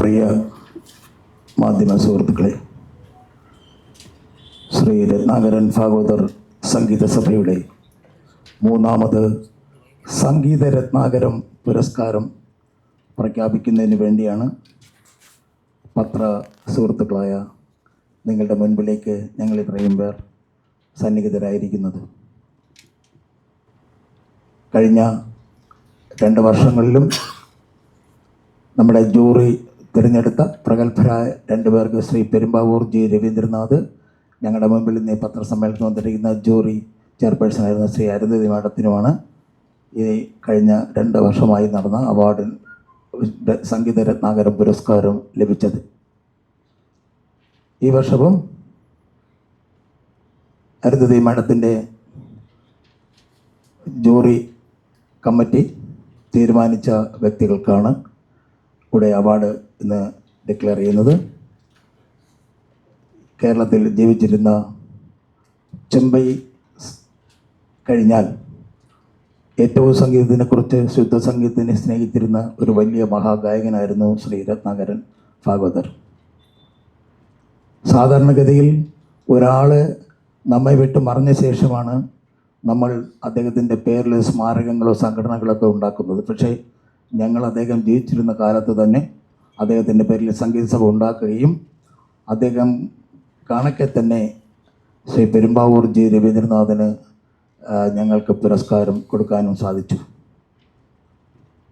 പ്രിയ മാധ്യമ സുഹൃത്തുക്കളെ ശ്രീ രത്നാകരൻ ഭാഗവതർ സംഗീത സഭയുടെ മൂന്നാമത് സംഗീത രത്നാകരം പുരസ്കാരം പ്രഖ്യാപിക്കുന്നതിന് വേണ്ടിയാണ് പത്ര സുഹൃത്തുക്കളായ നിങ്ങളുടെ മുൻപിലേക്ക് ഞങ്ങൾ ഇത്രയും പേർ സന്നിഹിതരായിരിക്കുന്നത്. കഴിഞ്ഞ രണ്ട് വർഷങ്ങളിലും നമ്മുടെ ജൂറി തിരഞ്ഞെടുത്ത പ്രഗത്ഭരായ രണ്ടുപേർക്ക് ശ്രീ പെരുമ്പാവൂർ ജി. രവീന്ദ്രനാഥ് ഞങ്ങളുടെ മുമ്പിൽ ഇന്ന് പത്രസമ്മേളനത്തിൽ വന്നിരിക്കുന്ന ജൂറി ചെയർപേഴ്സണായിരുന്ന ശ്രീ അരുന്ധതി മാഡത്തിനുമാണ് ഈ കഴിഞ്ഞ രണ്ട് വർഷമായി നടന്ന അവാർഡിൽ സംഗീത രത്നാകരം പുരസ്കാരം ലഭിച്ചത്. ഈ വർഷവും അരുന്ധതി മാഡത്തിന്റെ ജൂറി കമ്മിറ്റി തീരുമാനിച്ച വ്യക്തികൾക്കാണ് ഇവിടെ അവാർഡ് ഇന്ന് ഡിക്ലെയർ ചെയ്യുന്നത്. കേരളത്തിൽ ജീവിച്ചിരുന്ന ചെമ്പൈ കഴിഞ്ഞാൽ ഏറ്റവും സംഗീതത്തിനെക്കുറിച്ച് ശുദ്ധ സംഗീതത്തിനെ സ്നേഹിച്ചിരുന്ന ഒരു വലിയ മഹാഗായകനായിരുന്നു ശ്രീ രത്നാകരൻ ഭാഗവതർ. സാധാരണഗതിയിൽ ഒരാൾ നമ്മെ വിട്ട് മറിഞ്ഞ ശേഷമാണ് നമ്മൾ അദ്ദേഹത്തിന്റെ പേരിൽ സ്മാരകങ്ങളോ സംഘടനകളൊക്കെ ഉണ്ടാക്കുന്നത്. പക്ഷേ ഞങ്ങൾ അദ്ദേഹം ജീവിച്ചിരുന്ന കാലത്ത് തന്നെ അദ്ദേഹത്തിന്റെ പേരിൽ സംഗീത സഭ ഉണ്ടാക്കുകയും അദ്ദേഹം കണക്കെ തന്നെ ശ്രീ പെരുമ്പാവൂർ ജി രവീന്ദ്രനാഥിന് ഞങ്ങൾക്ക് പുരസ്കാരം കൊടുക്കാനും സാധിച്ചു.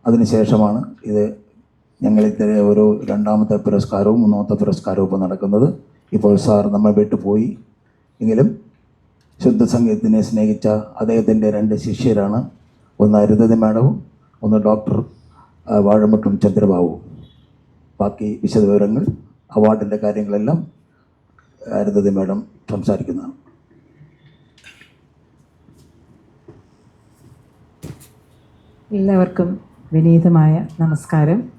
അതിനുശേഷമാണ് ഇത് ഞങ്ങളിത്തര ഒരു രണ്ടാമത്തെ പുരസ്കാരവും മൂന്നാമത്തെ പുരസ്കാരവും ഇപ്പോൾ നടക്കുന്നത്. ഇപ്പോൾ സാർ നമ്മൾ വിട്ടു പോയി. എങ്കിലും ശുദ്ധ സംഗീതത്തിനെ സ്നേഹിച്ച അദ്ദേഹത്തിന്റെ രണ്ട് ശിഷ്യരാണ്. ഒന്ന് അരുന്ധതി മാഡവും ഒന്ന് ഡോക്ടർ വാഴമുട്ടും ചന്ദ്രബാബു ബാക്കി വിശദവിവരങ്ങൾ അവാർഡിന്റെ കാര്യങ്ങളെല്ലാം അരുന്ധതി മാഡം സംസാരിക്കുന്നതാണ്. എല്ലാവർക്കും വിനീതമായ നമസ്കാരം.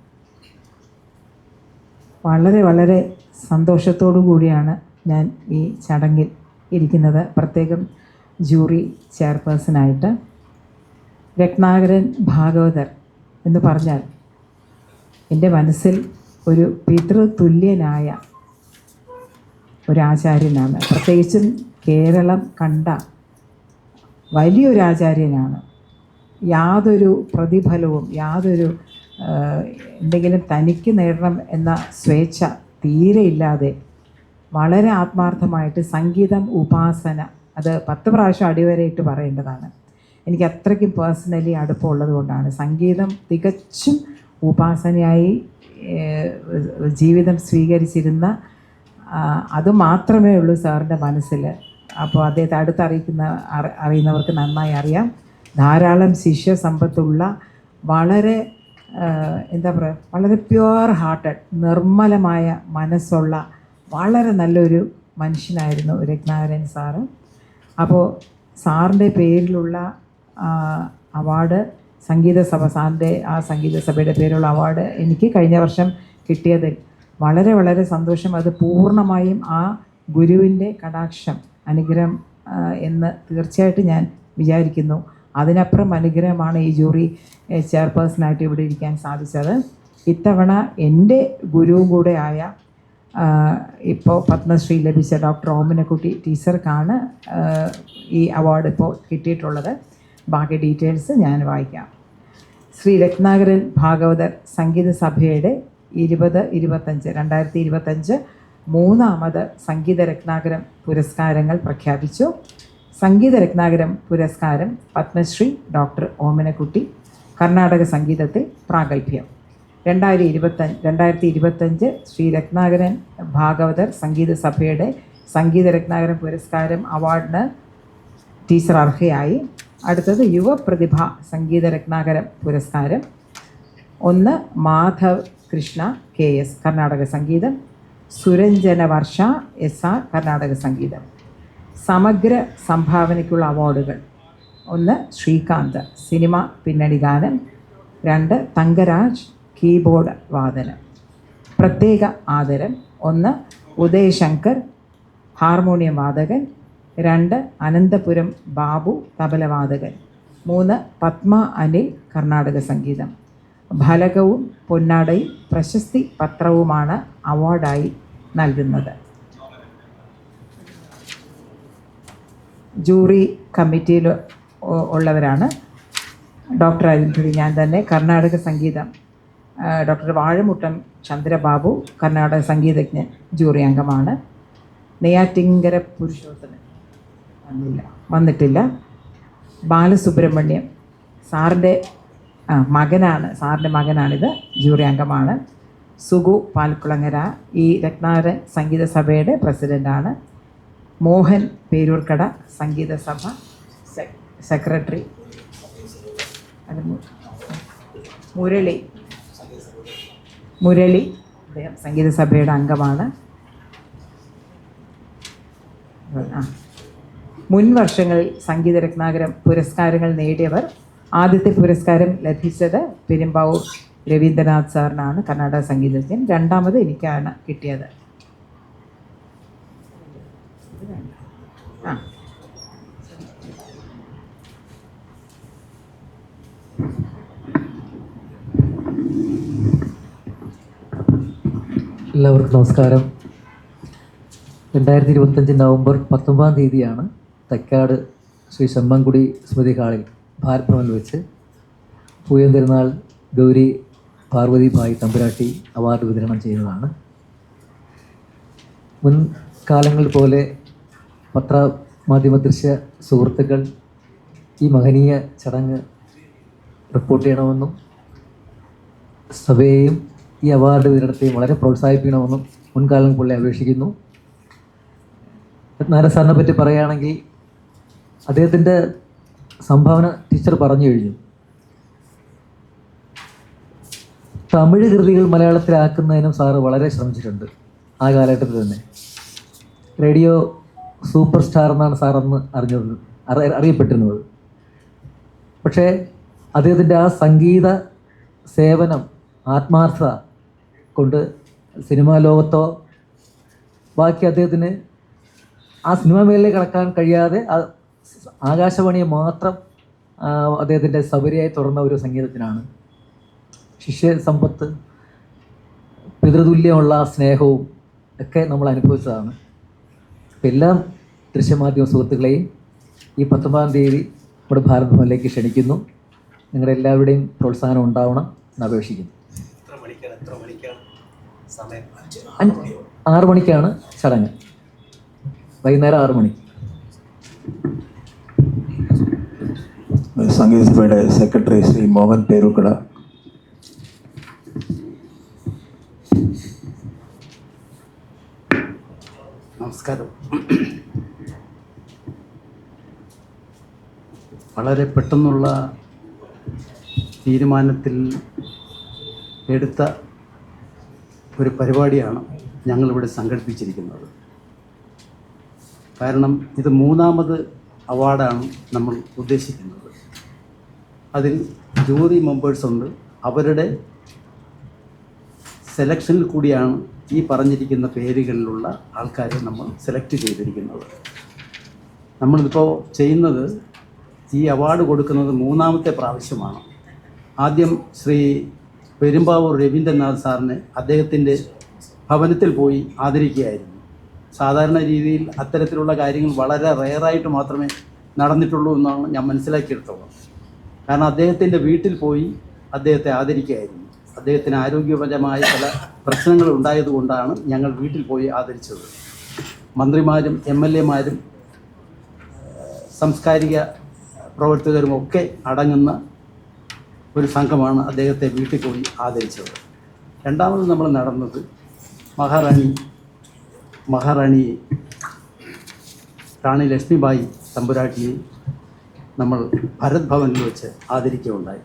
വളരെ വളരെ സന്തോഷത്തോടു കൂടിയാണ് ഞാൻ ഈ ചടങ്ങിൽ ഇരിക്കുന്നത്. പ്രത്യേകം ജൂറി ചെയർപേഴ്സണായിട്ട്. രത്നാകരൻ ഭാഗവതർ എന്ന് പറഞ്ഞാൽ എന്റെ മനസ്സിൽ ഒരു പിതൃതുല്യനായ ഒരാചാര്യനാണ്. പ്രത്യേകിച്ചും കേരളം കണ്ട വലിയൊരാചാര്യനാണ്. യാതൊരു പ്രതിഫലവും യാതൊരു എന്തെങ്കിലും തനിക്ക് നേടണം എന്ന സ്വേച്ഛ തീരെ ഇല്ലാതെ വളരെ ആത്മാർത്ഥമായിട്ട് സംഗീതം ഉപാസന അത് പത്ത് പ്രാവശ്യം അടിവരയിട്ട് പറയേണ്ടതാണ്. എനിക്ക് അത്രയ്ക്കും പേഴ്സണലി അടുപ്പമുള്ളത് കൊണ്ടാണ്. സംഗീതം തികച്ചും ഉപാസനയായി ജീവിതം സ്വീകരിച്ചിരുന്ന ആ, അത് മാത്രമേ ഉള്ളൂ സാറിന്റെ മനസ്സിൽ അപ്പോൾ അദ്ദേഹത്തെ അടുത്തറിയിക്കുന്ന അറി- അറിയുന്നവർക്ക് നന്നായി അറിയാം. ധാരാളം ശിഷ്യ സമ്പത്തുള്ള വളരെ എന്താ പറയുക വളരെ പ്യുവർ ഹാർട്ടഡ് നിർമ്മലമായ മനസ്സുള്ള വളരെ നല്ലൊരു മനുഷ്യനായിരുന്നു രത്നാകരൻ സാറ്. അപ്പോൾ സാറിന്റെ പേരിലുള്ള അവാർഡ് സംഗീത സഭ സാറിന്റെ ആ സംഗീത സഭയുടെ പേരുള്ള അവാർഡ് എനിക്ക് കഴിഞ്ഞ വർഷം കിട്ടിയതിൽ വളരെ വളരെ സന്തോഷം. അത് പൂർണമായും ആ ഗുരുവിന്റെ കടാക്ഷം അനുഗ്രഹം എന്ന് തീർച്ചയായിട്ടും ഞാൻ വിചാരിക്കുന്നു. അതിനപ്പുറം അനുഗ്രഹമാണ് ഈ ജൂറി ചെയർപേഴ്സണായിട്ട് ഇവിടെ ഇരിക്കാൻ സാധിച്ചത്. ഇത്തവണ എന്റെ ഗുരുവും കൂടെ ആയ ഇപ്പോൾ പത്മശ്രീ ലഭിച്ച ഡോക്ടർ ഓമിനക്കുട്ടി ടീച്ചർക്കാണ് ഈ അവാർഡ് ഇപ്പോൾ കിട്ടിയിട്ടുള്ളത്. ബാക്കി ഡീറ്റെയിൽസ് ഞാൻ വായിക്കാം. ശ്രീ രത്നാകരൻ ഭാഗവതർ സംഗീത സഭയുടെ ഇരുപത് ഇരുപത്തഞ്ച് രണ്ടായിരത്തി ഇരുപത്തഞ്ച് മൂന്നാമത് സംഗീത രത്നാകരം പുരസ്കാരങ്ങൾ പ്രഖ്യാപിച്ചു. സംഗീത രത്നാകരം പുരസ്കാരം പത്മശ്രീ ഡോക്ടർ ഓമനക്കുട്ടി കർണാടക സംഗീതത്തിൽ പ്രാഗൽഭ്യം. രണ്ടായിരത്തി ഇരുപത്തഞ്ച് രണ്ടായിരത്തി ഇരുപത്തഞ്ച് ശ്രീ രത്നാകരൻ ഭാഗവതർ സംഗീത സഭയുടെ സംഗീത രത്നാകരൻ പുരസ്കാരം അവാർഡിന് ടീച്ചർ അർഹയായി. അടുത്തത് യുവപ്രതിഭ സംഗീത രത്നാകരം പുരസ്കാരം. ഒന്ന് മാധവ് കൃഷ്ണ കെ എസ് കർണാടക സംഗീതം. സുരഞ്ജന വർഷ എസ് ആർ കർണാടക സംഗീതം. സമഗ്ര സംഭാവനയ്ക്കുള്ള അവാർഡുകൾ. ഒന്ന് ശ്രീകാന്ത് സിനിമ പിന്നണി ഗാനം. രണ്ട് തങ്കരാജ് കീബോർഡ് വാദനം. പ്രത്യേക ആദരം. ഒന്ന് ഉദയശങ്കർ ഹാർമോണിയം വാദകൻ. രണ്ട് അനന്തപുരം ബാബു തബലവാദകൻ മൂന്ന് പത്മ അനിൽ കർണാടക സംഗീതം. ഫലകവും പൊന്നാടയും പ്രശസ്തി പത്രവുമാണ് അവാർഡായി നൽകുന്നത്. ജൂറി കമ്മിറ്റിയിൽ ഉള്ളവരാണ് ഡോക്ടർ അരുന്ധതി ഞാൻ തന്നെ കർണാടക സംഗീതം ഡോക്ടർ വാഴമുട്ടം ചന്ദ്രബാബു കർണാടക സംഗീതജ്ഞൻ ജൂറി അംഗമാണ്. നെയ്യാറ്റിങ്കര പുരുഷോത്തമൻ. വന്നില്ല. വന്നിട്ടില്ല. ബാലസുബ്രഹ്മണ്യം സാറിന്റെ മകനാണ് സാറിന്റെ മകനാണിത്. ജൂറി അംഗമാണ്. സുഗു പാൽക്കുളങ്ങര ഈ രത്നാകരൻ സംഗീത സഭയുടെ പ്രസിഡന്റാണ് മോഹൻ പേരൂർക്കട സംഗീത സഭ സെക്രട്ടറി. മുരളി. മുരളി അദ്ദേഹം സംഗീത സഭയുടെ അംഗമാണ്. ആ മുൻ വർഷങ്ങളിൽ സംഗീത രത്നാകരം പുരസ്കാരങ്ങൾ നേടിയവർ ആദ്യത്തെ പുരസ്കാരം ലഭിച്ചത് പെരുമ്പാവൂർ രവീന്ദ്രനാഥ് സാറിനാണ് കർണാടക സംഗീതജ്ഞൻ. രണ്ടാമത് എനിക്കാണ് കിട്ടിയത്. എല്ലാവർക്കും നമസ്കാരം. രണ്ടായിരത്തി ഇരുപത്തഞ്ച് നവംബർ പത്തൊമ്പതാം തീയതിയാണ് തൈക്കാട് ശ്രീ ശമ്മൻകുടി സ്മൃതി ഹാളിൽ ഭവനിൽ വെച്ച് പൂയം തിരുനാൾ ഗൗരി പാർവതി ഭായ് തമ്പുരാട്ടി അവാർഡ് വിതരണം ചെയ്യുന്നതാണ്. മുൻകാലങ്ങൾ പോലെ പത്ര മാധ്യമ ദൃശ്യ സുഹൃത്തുക്കൾ ഈ മഹനീയ ചടങ്ങ് റിപ്പോർട്ട് ചെയ്യണമെന്നും സഭയെയും ഈ അവാർഡ് വിതരണത്തെയും വളരെ പ്രോത്സാഹിപ്പിക്കണമെന്നും മുൻകാലം പോലെ അപേക്ഷിക്കുന്നു. നാരസാറിനെ സാറിനെ പറ്റി പറയുകയാണെങ്കിൽ അദ്ദേഹത്തിന്റെ സംഭാവന ടീച്ചർ പറഞ്ഞു കഴിഞ്ഞു. തമിഴ് കൃതികൾ മലയാളത്തിലാക്കുന്നതിനും സാറ് വളരെ ശ്രമിച്ചിട്ടുണ്ട് ആ കാലഘട്ടത്തിൽ തന്നെ. റേഡിയോ സൂപ്പർ സ്റ്റാർ എന്നാണ് സാർ അന്ന് അറിഞ്ഞത് അറി- അറിയപ്പെട്ടിരുന്നത്. പക്ഷേ അദ്ദേഹത്തിന്റെ ആ സംഗീത സേവനം ആത്മാർത്ഥത കൊണ്ട് സിനിമാ ലോകത്തോ ബാക്കി അദ്ദേഹത്തിന് ആ സിനിമാ മേഖലയിലേക്ക് കടക്കാൻ കഴിയാതെ ആകാശവാണിയെ മാത്രം അദ്ദേഹത്തിന്റെ സൗകര്യമായി തുടർന്ന ഒരു സംഗീതത്തിനാണ്. ശിഷ്യ സമ്പത്ത് പിതൃതുല്യമുള്ള സ്നേഹവും ഒക്കെ നമ്മൾ അനുഭവിച്ചതാണ്. എല്ലാം എല്ലാ ദൃശ്യമാധ്യമ സുഹൃത്തുക്കളെയും ഈ പത്തൊമ്പതാം തീയതി നമ്മുടെ ഭാരത് ഭവനിലേക്ക് ക്ഷണിക്കുന്നു. നിങ്ങളുടെ എല്ലാവരുടെയും പ്രോത്സാഹനം ഉണ്ടാവണം എന്ന് അപേക്ഷിക്കുന്നു. ആറ് മണിക്കാണ് ചടങ്ങ്. വൈകുന്നേരം ആറ് മണിക്ക് സംഗീത സഭയുടെ സെക്രട്ടറി ശ്രീ മോഹൻ പേരുക്കട നമസ്കാരം. വളരെ പെട്ടെന്നുള്ള തീരുമാനത്തിൽ എടുത്ത ഒരു പരിപാടിയാണ് ഞങ്ങളിവിടെ സംഘടിപ്പിച്ചിരിക്കുന്നത്. കാരണം ഇത് മൂന്നാമത് അവാർഡാണ് നമ്മൾ ഉദ്ദേശിക്കുന്നത്. അതിൽ ജൂറി മെമ്പേഴ്സ് ഉണ്ട്. അവരുടെ സെലക്ഷനിൽ കൂടിയാണ് ഈ പറഞ്ഞിരിക്കുന്ന പേരുകളിലുള്ള ആൾക്കാരെ നമ്മൾ സെലക്ട് ചെയ്തിരിക്കുന്നത്. നമ്മളിപ്പോൾ ചെയ്യുന്നത് ഈ അവാർഡ് കൊടുക്കുന്നത് മൂന്നാമത്തെ പ്രാവശ്യമാണ്. ആദ്യം ശ്രീ പെരുമ്പാവൂർ രവീന്ദ്രനാഥ് സാറിനെ അദ്ദേഹത്തിന്റെ ഭവനത്തിൽ പോയി ആദരിക്കുകയായിരുന്നു. സാധാരണ രീതിയിൽ അത്തരത്തിലുള്ള കാര്യങ്ങൾ വളരെ റെയറായിട്ട് മാത്രമേ നടന്നിട്ടുള്ളൂ എന്നാണ് ഞാൻ മനസ്സിലാക്കിയെടുത്തോളം കാരണം അദ്ദേഹത്തിന്റെ വീട്ടിൽ പോയി അദ്ദേഹത്തെ ആദരിക്കുകയായിരുന്നു. അദ്ദേഹത്തിന് ആരോഗ്യപരമായ ചില പ്രശ്നങ്ങൾ ഉണ്ടായതുകൊണ്ടാണ് ഞങ്ങൾ വീട്ടിൽ പോയി ആദരിച്ചത്. മന്ത്രിമാരും എം എൽ എമാരും സാംസ്കാരിക പ്രവർത്തകരും ഒക്കെ അടങ്ങുന്ന ഒരു സംഘമാണ് അദ്ദേഹത്തെ വീട്ടിൽ പോയി ആദരിച്ചത്. രണ്ടാമത് നമ്മൾ നടന്നത് മഹാറാണി മഹാറാണിയെ റാണി ലക്ഷ്മിബായി തമ്പുരാട്ടിയെ നമ്മൾ ഭരത് ഭവനിൽ വെച്ച് ആദരിക്കുകയുണ്ടായി.